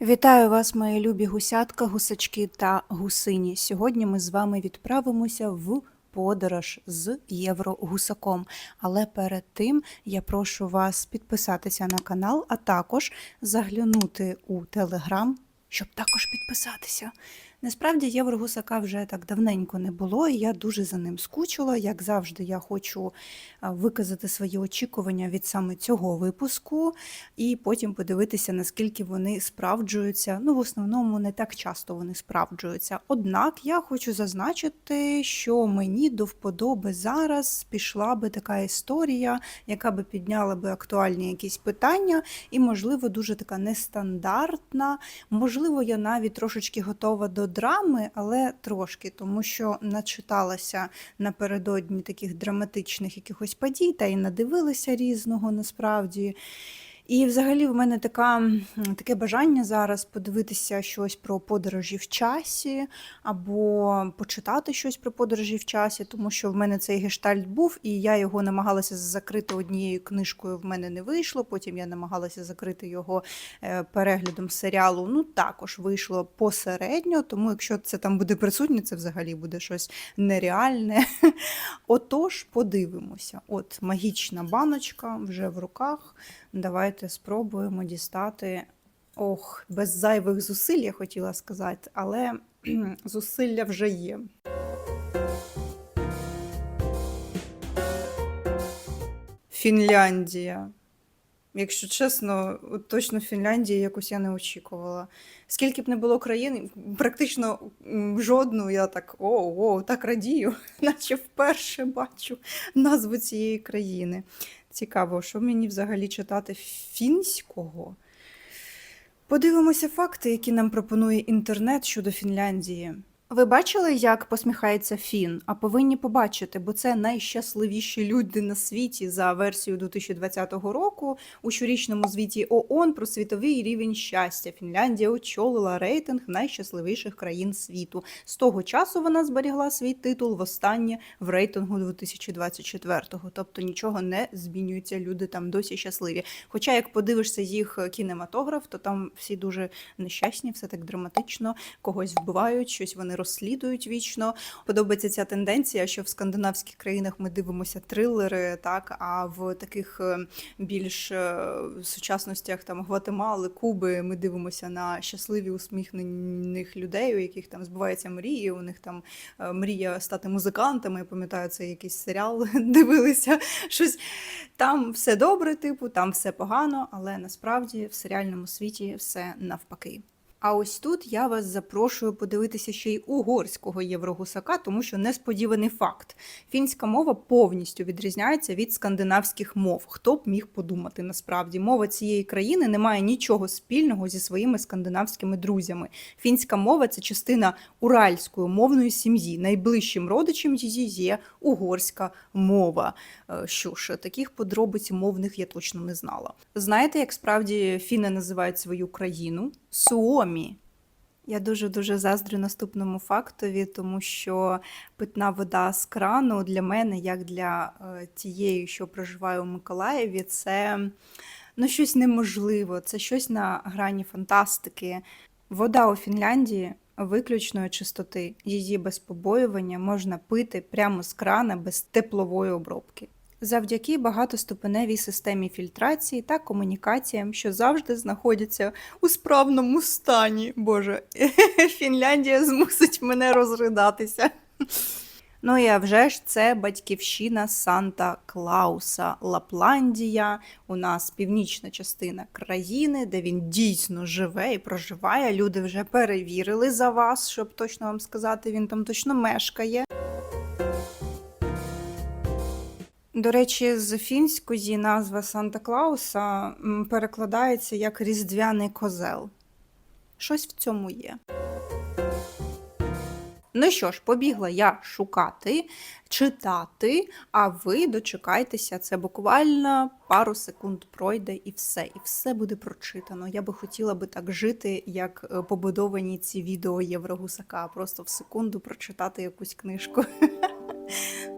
Вітаю вас, мої любі гусятка, гусачки та гусині. Сьогодні ми з вами відправимося в подорож з Єврогусаком. Але перед тим я прошу вас підписатися на канал, а також заглянути у Телеграм, щоб також підписатися. Насправді Єврогусака вже так давненько не було, і я дуже за ним скучила. Як завжди, я хочу виказати свої очікування від саме цього випуску, і потім подивитися, наскільки вони справджуються. Ну, в основному не так часто вони справджуються. Однак я хочу зазначити, що мені до вподоби зараз пішла би така історія, яка би підняла би актуальні якісь питання, і, можливо, дуже така нестандартна. Можливо, я навіть трошечки готова до драми, але трошки, тому що начиталася напередодні таких драматичних якихось подій, та й надивилася різного насправді. І взагалі в мене така, таке бажання зараз подивитися щось про подорожі в часі, або почитати щось про подорожі в часі, тому що в мене цей гештальт був, і я його намагалася закрити однією книжкою. В мене не вийшло. Потім я намагалася закрити його е, переглядом серіалу. Ну також вийшло посередньо, тому якщо це там буде присутнє, це взагалі буде щось нереальне. Отож, подивимося. От магічна баночка вже в руках. Давайте спробуємо дістати. Ох, без зайвих зусиль, я хотіла сказати, але зусилля вже є. Фінляндія. Якщо чесно, точно Фінляндії якось я не очікувала. Скільки б не було країн, практично жодну я так о, о, так радію, наче вперше бачу назву цієї країни. Цікаво, що мені взагалі читати фінського? Подивимося факти, які нам пропонує інтернет щодо Фінляндії. Ви бачили, як посміхається Фін? А повинні побачити, бо це найщасливіші люди на світі за версією 2020 року. У щорічному звіті ООН про світовий рівень щастя. Фінляндія очолила рейтинг найщасливіших країн світу. З того часу вона зберігла свій титул востаннє в рейтингу 2024-го. Тобто нічого не змінюється. Люди там досі щасливі. Хоча, як подивишся їх кінематограф, то там всі дуже нещасні, все так драматично, когось вбивають, щось вони розслідують вічно. Подобається ця тенденція, що в скандинавських країнах ми дивимося трилери, так а в таких е, більш е, сучасностях там Гватемали, Куби ми дивимося на щасливі усміхнених людей, у яких там збуваються мрії. У них там е, мрія стати музикантами. Я пам'ятаю, це якийсь серіал дивилися. Щось там все добре, типу, там все погано, але насправді в серіальному світі все навпаки. А ось тут я вас запрошую подивитися ще й угорського єврогусака, тому що несподіваний факт. Фінська мова повністю відрізняється від скандинавських мов. Хто б міг подумати насправді? Мова цієї країни не має нічого спільного зі своїми скандинавськими друзями. Фінська мова це частина уральської мовної сім'ї. Найближчим родичем її є угорська мова. Е, Що ж, таких подробиць мовних я точно не знала. Знаєте, як справді фіни називають свою країну? Суомі. Я дуже дуже заздрю наступному фактові, тому що питна вода з крану для мене, як для е, тієї, що проживає у Миколаєві, це ну, щось неможливе, це щось на грані фантастики. Вода у Фінляндії виключної чистоти. Її без побоювання можна пити прямо з крана без теплової обробки. Завдяки багатоступеневій системі фільтрації та комунікаціям, що завжди знаходяться у справному стані. Боже, Фінляндія змусить мене розридатися. Ну і а вже ж це батьківщина Санта Клауса, Лапландія. У нас північна частина країни, де він дійсно живе і проживає. Люди вже перевірили за вас, щоб точно вам сказати, він там точно мешкає. До речі, з фінської назва Санта Клауса перекладається як Різдвяний козел. Щось в цьому є. Ну що ж, побігла я шукати, читати, а ви дочекайтеся, це буквально пару секунд пройде і все, і все буде прочитано. Я би хотіла би так жити, як е, побудовані ці відео Єврогусака, просто в секунду прочитати якусь книжку.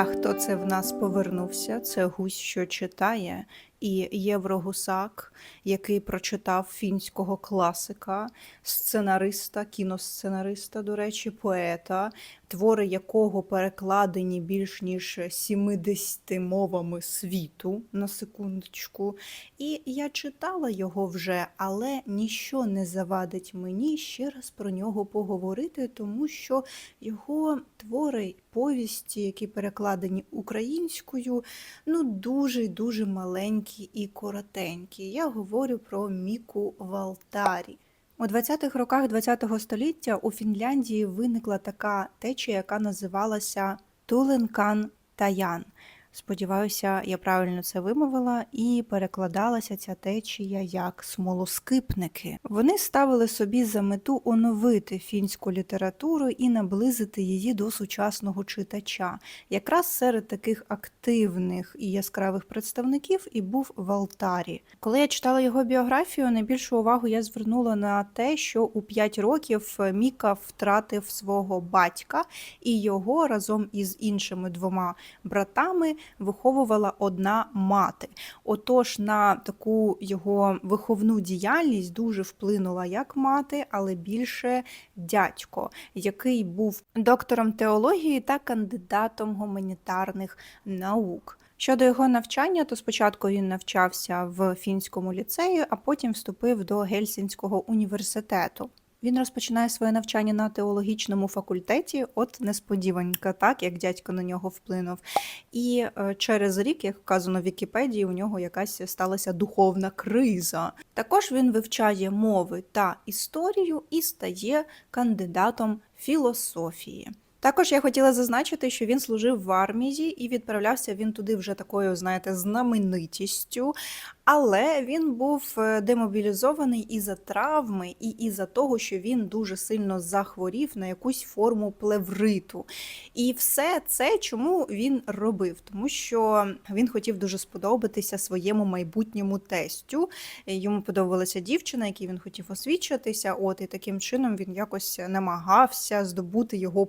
А хто це в нас повернувся? Це гусь, що читає, і Єврогусак, який прочитав фінського класика, сценариста, кіносценариста, до речі, поета, твори якого перекладені більш ніж 70 мовами світу на секундочку. І я читала його вже, але ніщо не завадить мені ще раз про нього поговорити, тому що його твори, повісті, які перекладені українською, ну дуже дуже маленькі і коротенькі. Я говорю про Міку Валтарі. У 20-х роках ХХ століття у Фінляндії виникла така течія, яка називалася Туленкан Таян. Сподіваюся, я правильно це вимовила, і перекладалася ця течія як смолоскипники. Вони ставили собі за мету оновити фінську літературу і наблизити її до сучасного читача. Якраз серед таких активних і яскравих представників і був Валтарі. Коли я читала його біографію, найбільшу увагу я звернула на те, що у 5 років Міка втратив свого батька, і його разом із іншими двома братами виховувала одна мати. Отож, на таку його виховну діяльність дуже вплинула як мати, але більше дядько, який був доктором теології та кандидатом гуманітарних наук. Щодо його навчання, то спочатку він навчався в фінському ліцеї, а потім вступив до Гельсінського університету. Він розпочинає своє навчання на теологічному факультеті, от несподіванка, так як дядько на нього вплинув. І е, через рік, як вказано в Вікіпедії, у нього якась сталася духовна криза. Також він вивчає мови та історію і стає кандидатом філософії. Також я хотіла зазначити, що він служив в армії і відправлявся він туди вже такою, знаєте, знаменитістю. Але він був е, демобілізований із-за травми і із-за того, що він дуже сильно захворів на якусь форму плевриту. І все це чому він робив? Тому що він хотів дуже сподобатися своєму майбутньому тестю. Йому подобалася дівчина, якій він хотів освічитися. От і таким чином він якось намагався здобути його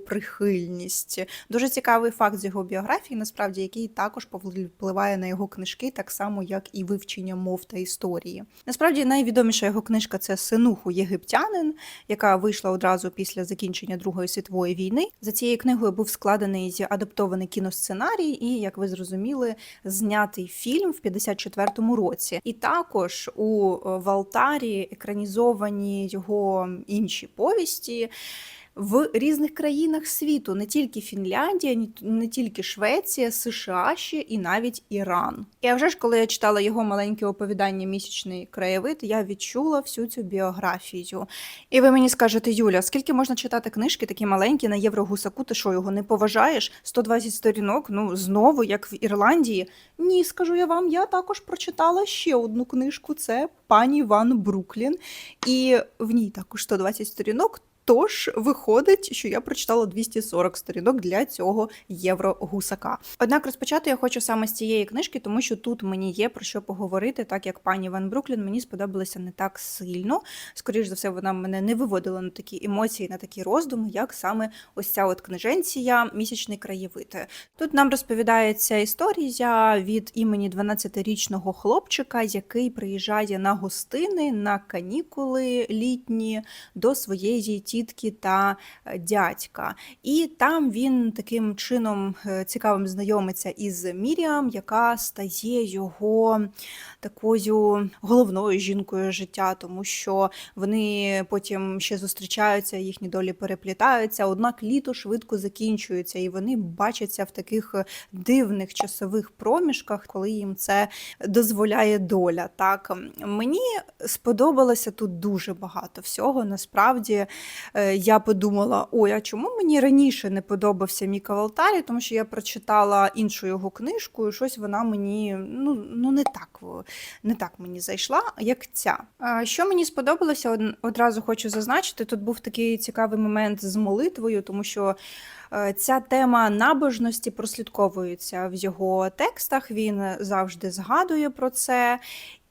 прихильність. Дуже цікавий факт з його біографії, насправді, який також впливає на його книжки, так само як і вивчення мов та історії. Насправді найвідоміша його книжка це Синуху Єгиптянин, яка вийшла одразу після закінчення Другої світової війни. За цією книгою був складений адаптований кіносценарій, і, як ви зрозуміли, знятий фільм в 54-му році. І також у Валтарі екранізовані його інші повісті в різних країнах світу, не тільки Фінляндія, не тільки Швеція, США ще і навіть Іран. І вже ж, коли я читала його маленьке оповідання Місячний краєвид, я відчула всю цю біографію. І ви мені скажете, Юля, скільки можна читати книжки такі маленькі на Єврогусаку? Ти що його не поважаєш? 120 сторінок, ну знову, як в Ірландії. Ні, скажу я вам, я також прочитала ще одну книжку. Це пані Ван Бруклін, і в ній також 120 сторінок. Тож виходить, що я прочитала 240 сторінок для цього єврогусака. Однак розпочати я хочу саме з цієї книжки, тому що тут мені є про що поговорити, так як пані Ван Бруклін мені сподобалася не так сильно. Скоріш за все, вона мене не виводила на такі емоції, на такі роздуми, як саме ось ця от книженція місячний краєвид. Тут нам розповідається історія від імені 12-річного хлопчика, який приїжджає на гостини на канікули літні до своєї тітки та е, дядька. І там він таким чином е, цікавим знайомиться із Міріам, яка стає його такою головною жінкою життя, тому що вони потім ще зустрічаються, їхні долі переплітаються. Однак літо швидко закінчується, і вони бачаться в таких е, дивних часових проміжках, коли їм це дозволяє доля. Так мені сподобалося тут дуже багато всього. Насправді я подумала: ой, а чому мені раніше не подобався Міка Валтарі? Тому що я прочитала іншу його книжку, і щось вона мені ну, ну не так не так мені зайшла, як ця. Що мені сподобалося, одразу хочу зазначити. Тут був такий цікавий момент з молитвою, тому що е, ця тема набожності прослідковується в його текстах. Він завжди згадує про це.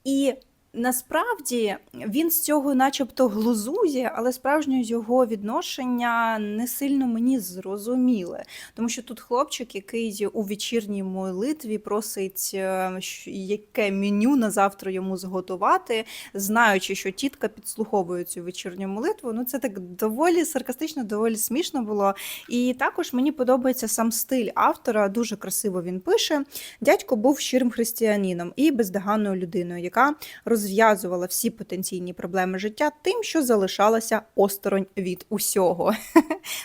І Насправді він з цього, начебто, глузує, але справжнє його відношення не сильно мені зрозуміле. Тому що тут хлопчик, який у вечірній молитві просить, е, яке меню на завтра йому зготувати, знаючи, що тітка підслуховує цю вечірню молитву. Ну це так доволі саркастично, доволі смішно було. І також мені подобається сам стиль автора. Дуже красиво він пише. Дядько був щирим християнином і бездоганною людиною, яка розв'язувала всі потенційні проблеми життя тим, що залишалася осторонь від усього.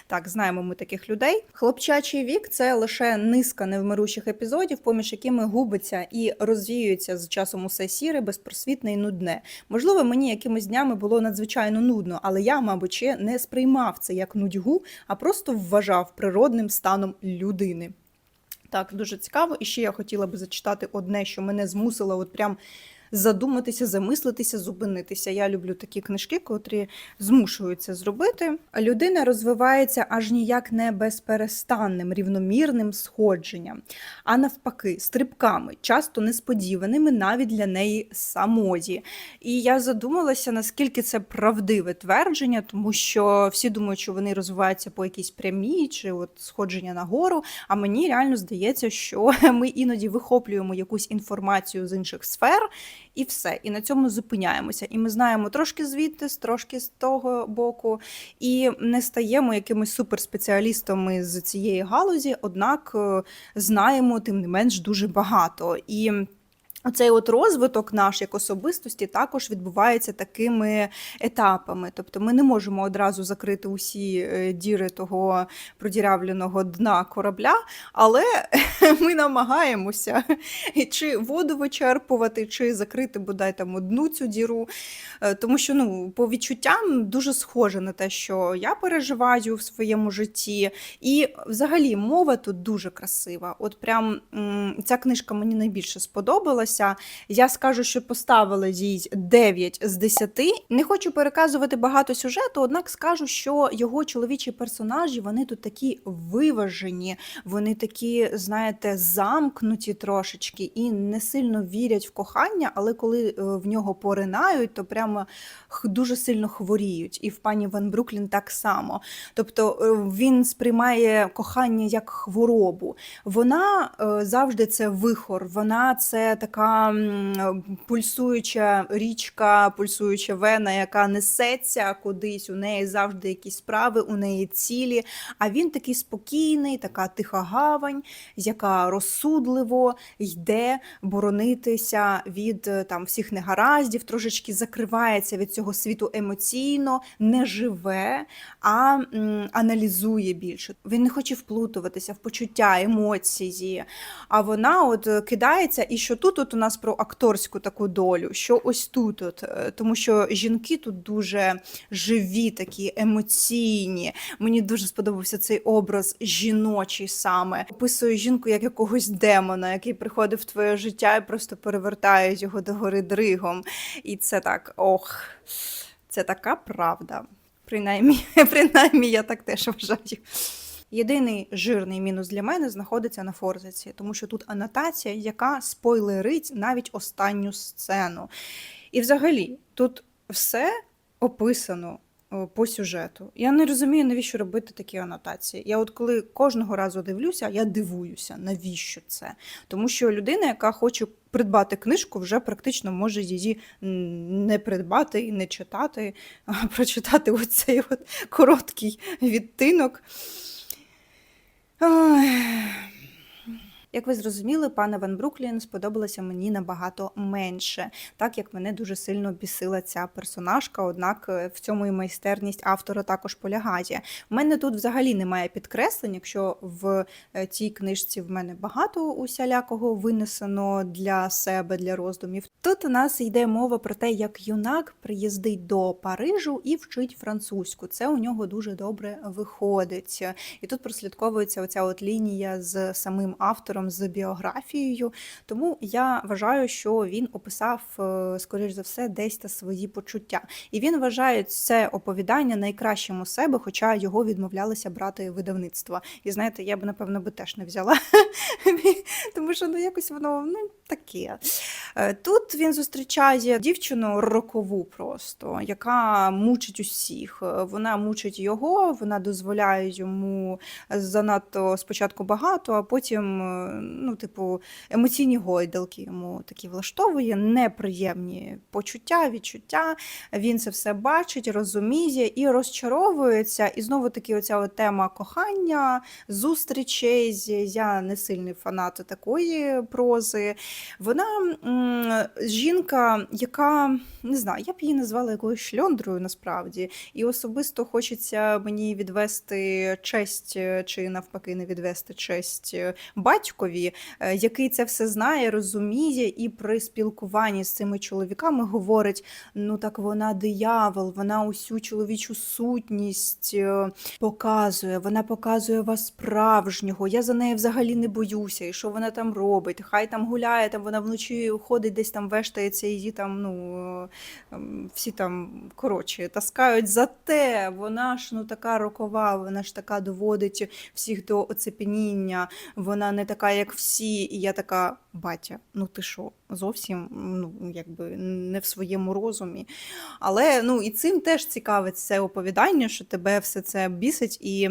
Так, знаємо ми таких людей. Хлопчачий вік це лише низка невмиручих епізодів, поміж якими губиться і розвіюється з часом усе сіре, безпросвітне і нудне. Можливо, мені якимись днями було надзвичайно нудно, але я, мабуть, ще не сприймав це як нудьгу, а просто вважав природним станом людини. Так, дуже цікаво. І ще я хотіла би зачитати одне, що мене змусило от прям задуматися, замислитися, зупинитися. Я люблю такі книжки, котрі змушують це зробити. Людина розвивається аж ніяк не безперестанним, рівномірним сходженням, а навпаки, стрибками, часто несподіваними навіть для неї самої. І я задумалася, наскільки це правдиве твердження, тому що всі думають, що вони розвиваються по якійсь прямій чи от сходження нагору. А мені реально здається, що ми іноді вихоплюємо якусь інформацію з інших сфер, і все. І на цьому зупиняємося. І ми знаємо трошки звідти, трошки з того боку, і не стаємо якимись суперспеціалістами з цієї галузі, однак е, знаємо тим не менш дуже багато. І Оцей от розвиток наш як особистості також відбувається такими етапами. Тобто ми не можемо одразу закрити усі е, діри того продірявленого дна корабля, але ми намагаємося чи воду вичерпувати, чи закрити бодай там одну цю діру. Е, Тому що ну, по відчуттям дуже схоже на те, що я переживаю в своєму житті. І взагалі мова тут дуже красива. От прям ця книжка мені найбільше сподобалася. Я скажу, що поставила їй 9 з 10. Не хочу переказувати багато сюжету, однак скажу, що його чоловічі персонажі вони тут такі виважені, вони такі, знаєте, замкнуті трошечки і не сильно вірять в кохання, але коли е, в нього поринають, то прямо дуже сильно хворіють. І в пані Ван Бруклін так само. Тобто е, він сприймає кохання як хворобу. Вона е, завжди це вихор, вона це така м, пульсуюча річка, пульсуюча вена, яка несеться кудись. У неї завжди якісь справи, у неї цілі. А він такий спокійний, така тиха гавань, яка розсудливо йде боронитися від е, там всіх негараздів, трошечки закривається від цього світу емоційно, не живе, а м, аналізує більше. Він не хоче вплутуватися в почуття, емоції. А вона от е, кидається, і що тут от у нас про акторську таку долю, що ось тут, от, е, тому що жінки тут дуже живі, такі емоційні. Мені дуже сподобався цей образ жіночий саме. Описує жінку як якогось демона, який приходить в твоє життя і просто перевертає його догори дригом. І це так, ох, це така правда. Принаймні, принаймні, я так теж вважаю. Єдиний жирний мінус для мене знаходиться на форзаці, тому що тут анотація, яка спойлерить навіть останню сцену. І взагалі, тут все описано по сюжету. Я не розумію, навіщо робити такі анотації. Я от коли кожного разу дивлюся, я дивуюся, навіщо це? Тому що людина, яка хоче придбати книжку, вже практично може її не придбати і не читати, а прочитати оцей от короткий відтинок. Ой. Як ви зрозуміли, пане Ван Бруклін сподобалася мені набагато менше, так як мене дуже сильно бісила ця персонажка, однак е, в цьому і майстерність автора також полягає. У мене тут взагалі немає підкреслень, якщо в е, цій книжці в мене багато усялякого винесено для себе, для роздумів. Тут у нас йде мова про те, як юнак приїздить до Парижу і вчить французьку. Це у нього дуже добре виходить. І тут прослідковується оця от лінія з самим автором, з біографією. Тому я вважаю, що він описав, е, скоріш за все, десь та свої почуття. І він вважає це оповідання найкращим у себе, хоча його відмовлялися брати видавництва. І знаєте, я б напевно би теж не взяла, тому що ну якось воно ну таке. Е, Тут він зустрічає дівчину рокову просто, яка мучить усіх. Е, Вона мучить його, вона дозволяє йому занадто спочатку багато, а потім, е, ну, типу, емоційні гойдалки йому такі влаштовує, неприємні почуття, відчуття. Він це все бачить, розуміє і розчаровується. І знову таки, оця тема кохання, зустрічей. Я не сильний фанат такої прози. Вона жінка, яка не знаю, я б її назвала якоюсь шльондрою насправді. І особисто хочеться мені відвести честь, е, чи навпаки, не відвести честь е, батькові, е, який це все знає, розуміє, і при спілкуванні з цими чоловіками говорить: ну так вона диявол, вона усю чоловічу сутність показує, вона показує вас справжнього. Я за нею взагалі не боюся. І що вона там робить? Хай там гуляє, там вона вночі ходить, десь там вештається, її там, ну е, всі там коротше таскають за те. Вона ж ну така рокова, вона ж така доводить всіх до оцепеніння. Вона не така, як всі. І я така, батя, ну ти що, зовсім ну якби не в своєму розумі. Але ну і цим теж цікавить це оповідання, що тебе все це бісить і.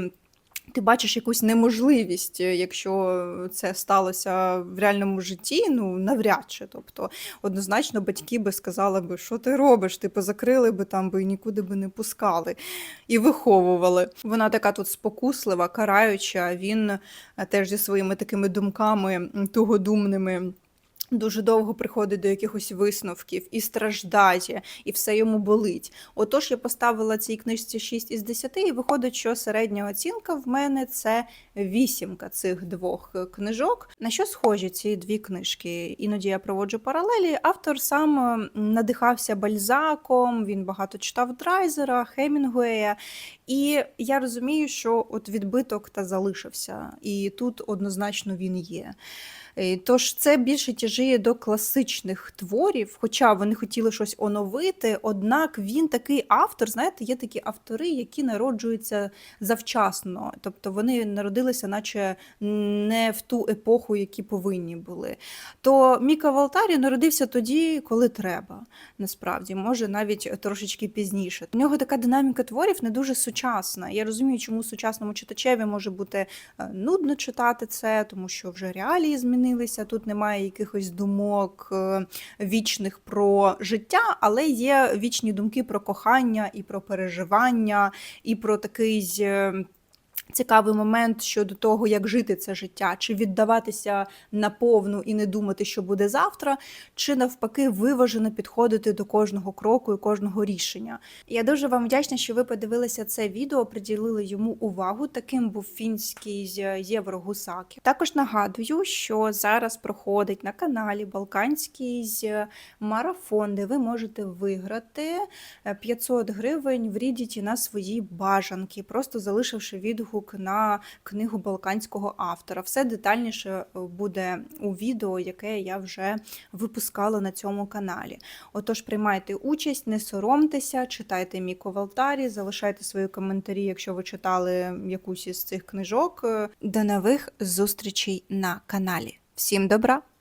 Ти бачиш якусь неможливість, е, якщо це сталося в реальному житті, ну навряд чи. Тобто, однозначно, батьки би сказали би, що ти робиш? Типу, закрили би там би і нікуди би не пускали і виховували. Вона така тут спокуслива, караюча. Він е, теж зі своїми такими думками тугодумними. Дуже довго приходить до якихось висновків і страждає, і все йому болить. Отож, я поставила цій книжці 6 із 10, і виходить, що середня оцінка в мене це вісімка цих двох книжок. На що схожі ці дві книжки? Іноді я проводжу паралелі. Автор сам е, надихався Бальзаком, він багато читав Драйзера, Хемінгуея. І я розумію, що от відбиток та залишився, і тут однозначно він є. Е, Тож це більше тяжіє до класичних творів, хоча вони хотіли щось оновити. Однак він такий автор, знаєте, є такі автори, які народжуються завчасно, тобто вони народилися, наче не в ту епоху, які повинні були. То Міка Валтарі народився тоді, коли треба. Насправді, може навіть трошечки пізніше. У нього така динаміка творів не дуже сучасна. Я розумію, чому сучасному читачеві може бути е, нудно читати це, тому що вже реалії змінилися. Тут немає якихось думок е, вічних про життя, але є вічні думки про кохання і про переживання, і про такий. Е, Цікавий момент щодо того, як жити це життя, чи віддаватися наповну і не думати, що буде завтра, чи навпаки виважено підходити до кожного кроку і кожного рішення. Я дуже вам вдячна, що ви подивилися це відео, приділили йому увагу. Таким був фінський Єврогусаки. Також нагадую, що зараз проходить на каналі Балканський марафон, де ви можете виграти е, 500 гривень в Рідіті на свої бажанки, просто залишивши відгук на книгу балканського автора. Все детальніше е, буде у відео, яке я вже випускала на цьому каналі. Отож, приймайте участь, не соромтеся, читайте мій ковалтарі, залишайте свої коментарі, якщо ви читали якусь із цих книжок. До нових зустрічей на каналі. Всім добра!